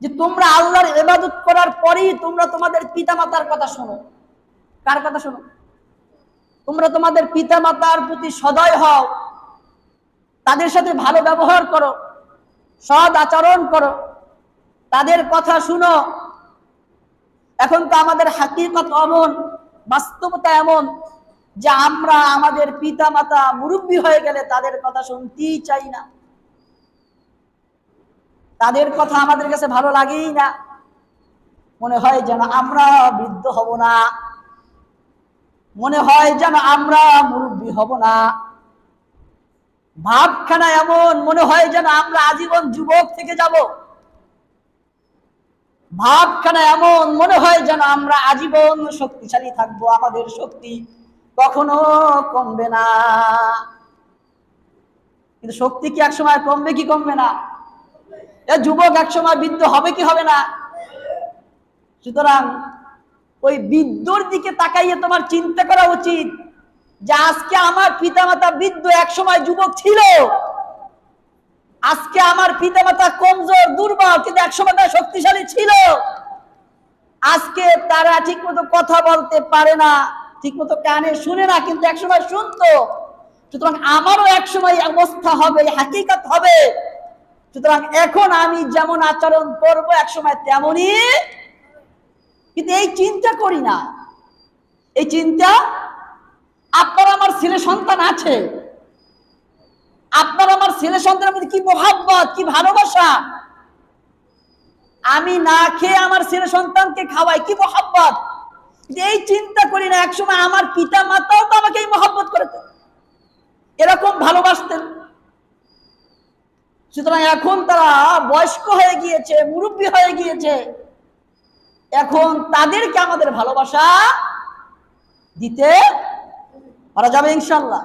যে তোমরা আল্লাহর ইবাদত করার পরেই তোমরা তোমাদের পিতামাতার কথা শোনো। কার কথা শোনো? তোমরা তোমাদের পিতামাতার প্রতি সদয় হও। তাদের সাথে ভালো ব্যবহার করো। সৎ আচরণ করো। তাদের কথা শুনো। এখন তো আমাদের হাকিকত এমন বাস্তবতা এমন যে আমরা আমাদের পিতা মাতা মুরব্বী হয়ে গেলে তাদের কথা শুনতেই চাই না। তাদের কথা আমাদের কাছে ভালো লাগেই না। মনে হয় যেন আমরা বৃদ্ধ হব না। মনে হয় যেন আমরা মুরব্বী হব না। ভাবখানা এমন মনে হয় যেন আমরা আজীবন যুবক থেকে যাব। ভাবখানা এমন, মনে হয় যেন আমরা আজীবন শক্তিশালী থাকব, আমাদের শক্তি কখনো কমবে না। কিন্তু শক্তি কি এক সময় কমবে কি কমবে না? যুবক এক সময় বৃদ্ধ হবে কি হবে না? সুতরাং ওই বৃদ্ধর দিকে তাকাইয়ে তোমার চিন্তা করা উচিত যে আজকে আমার পিতামাতা বৃদ্ধ এক সময় যুবক ছিল। আজকে আমার পিতামাতা কমজোর, দুর্বল, কিন্তু একসময় তারা শক্তিশালী ছিল। আজকে তারা ঠিক মতো কথা বলতে পারে না ঠিক মতো কানে শুনে না, কিন্তু একসময় শুনতো, সুতরাং আমারও একসময় অবস্থা হবে হাকিকত হবে। সুতরাং এখন আমি যেমন আচরণ করব, একসময় তেমনই, কিন্তু এই চিন্তা করি না। এই চিন্তা, আপনার আমার ছেলে সন্তান আছে। আপনার আমার ছেলে সন্তানের মধ্যে কি মোহাব্বত, কি ভালোবাসা? আমি না খেয়ে আমার ছেলে সন্তানকে খাওয়াই, কি মোহাব্বত? এই চিন্তা করি না, একসময় আমার পিতা মাতাও তো আমাকে এই মহব্বত করেছেন এরকম ভালোবাসতেন। সুতরাং এখন তারা বয়স্ক হয়ে গিয়েছে, মুরব্বী হয়ে গিয়েছে। এখন তাদেরকে আমাদের ভালোবাসা দিতে পারা যাবে ইনশাল্লাহ